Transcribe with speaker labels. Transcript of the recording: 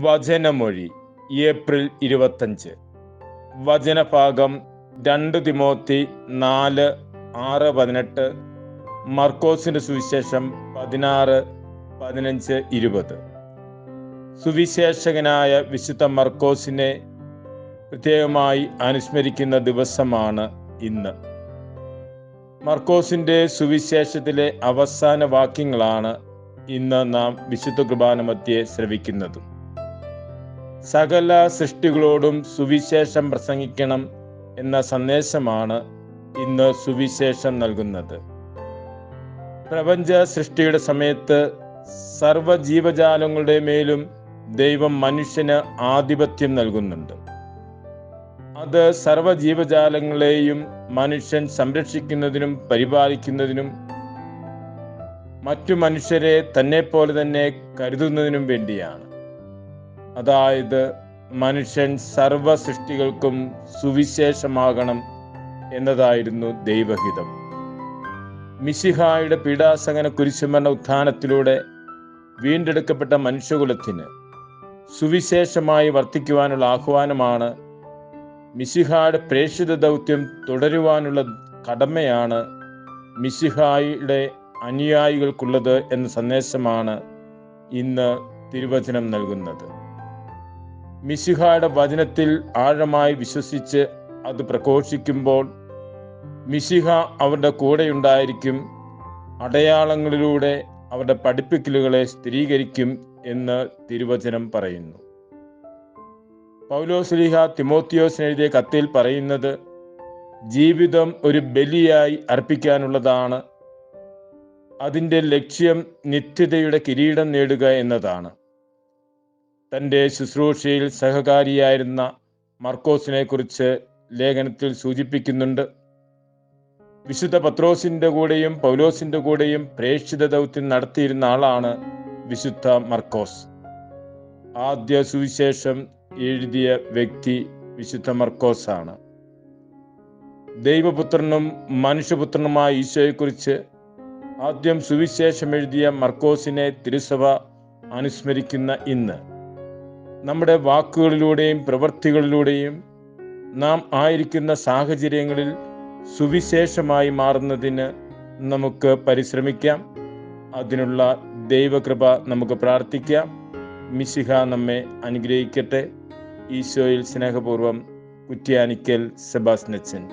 Speaker 1: വചനമൊഴി April ഇരുപത്തഞ്ച്. വചനഭാഗം രണ്ട് തിമോത്തി നാല് ആറ് പതിനെട്ട് മർക്കോസിന്റെ സുവിശേഷം പതിനാറ് പതിനഞ്ച് ഇരുപത്. സുവിശേഷകനായ വിശുദ്ധ മർക്കോസിനെ പ്രത്യേകമായി അനുസ്മരിക്കുന്ന ദിവസമാണ് ഇന്ന്. മർക്കോസിന്റെ സുവിശേഷത്തിലെ അവസാന വാക്യങ്ങളാണ് ഇന്ന് നാം വിശുദ്ധ കുർബാന മധ്യേ ശ്രവിക്കുന്നത്. സകല സൃഷ്ടികളോടും സുവിശേഷം പ്രസംഗിക്കണം എന്ന സന്ദേശമാണ് ഇന്ന് സുവിശേഷം നൽകുന്നത്. പ്രപഞ്ച സൃഷ്ടിയുടെ സമയത്ത് സർവ ജീവജാലങ്ങളുടെ മേലും ദൈവം മനുഷ്യന് ആധിപത്യം നൽകുന്നുണ്ട്. അത് സർവ ജീവജാലങ്ങളെയും മനുഷ്യൻ സംരക്ഷിക്കുന്നതിനും പരിപാലിക്കുന്നതിനും മറ്റു മനുഷ്യരെ തന്നെ പോലെ തന്നെ കരുതുന്നതിനും വേണ്ടിയാണ്. അതായത് മനുഷ്യൻ സർവ സൃഷ്ടികൾക്കും സുവിശേഷമാകണം എന്നതായിരുന്നു ദൈവഹിതം. മിശിഹായുടെ പീഡാസകന കുരിശുമരണ ഉത്ഥാനത്തിലൂടെ വീണ്ടെടുക്കപ്പെട്ട മനുഷ്യകുലത്തിന് സുവിശേഷമായി വർത്തിക്കുവാനുള്ള ആഹ്വാനമാണ് മിശിഹായുടെ പ്രേക്ഷിത ദൗത്യം തുടരുവാനുള്ള കടമയാണ് മിശിഹായുടെ അനുയായികൾക്കുള്ളത് എന്ന സന്ദേശമാണ് ഇന്ന് തിരുവചനം നൽകുന്നത്. മിശിഹായുടെ വചനത്തിൽ ആഴമായി വിശ്വസിച്ച് അത് പ്രഘോഷിക്കുമ്പോൾ മിശിഹ അവരുടെ കൂടെയുണ്ടായിരിക്കും അടയാളങ്ങളിലൂടെ അവരുടെ പഠിപ്പിക്കലുകളെ സ്ഥിരീകരിക്കും എന്ന് തിരുവചനം പറയുന്നു. പൗലോസ്ലിഹ തിമോത്തിയോസിന് എഴുതിയ കത്തിൽ പറയുന്നത് ജീവിതം ഒരു ബലിയായി അർപ്പിക്കാനുള്ളതാണ്. അതിന്റെ ലക്ഷ്യം നിത്യതയുടെ കിരീടം നേടുക എന്നതാണ്. തന്റെ ശുശ്രൂഷയിൽ സഹകാരിയായിരുന്ന മർക്കോസിനെ കുറിച്ച് ലേഖനത്തിൽ സൂചിപ്പിക്കുന്നുണ്ട്. വിശുദ്ധ പത്രോസിന്റെ കൂടെയും പൗലോസിന്റെ കൂടെയും പ്രേക്ഷിത ദൗത്യം നടത്തിയിരുന്ന ആളാണ് വിശുദ്ധ മർക്കോസ്. ആദ്യ സുവിശേഷം എഴുതിയ വ്യക്തി വിശുദ്ധ മർക്കോസ് ആണ് ദൈവപുത്രനും മനുഷ്യപുത്രനുമായ ഈശോയെക്കുറിച്ച് ആദ്യം സുവിശേഷം എഴുതിയ മർക്കോസിനെ തിരുസഭ അനുസ്മരിക്കുന്ന ഇന്ന്. നമ്മുടെ വാക്കുകളിലൂടെയും പ്രവൃത്തികളിലൂടെയും നാം ആയിരിക്കുന്ന സാഹചര്യങ്ങളിൽ സുവിശേഷമായി മാറുന്നതിന് നമുക്ക് പരിശ്രമിക്കാം. അതിനുള്ള ദൈവകൃപ നമുക്ക് പ്രാർത്ഥിക്കാം. മിശിഹ നമ്മെ അനുഗ്രഹിക്കട്ടെ. ഈശോയിൽ സ്നേഹപൂർവം കുറ്റ്യാനിക്കൽ സെബാസ്നച്ചൻ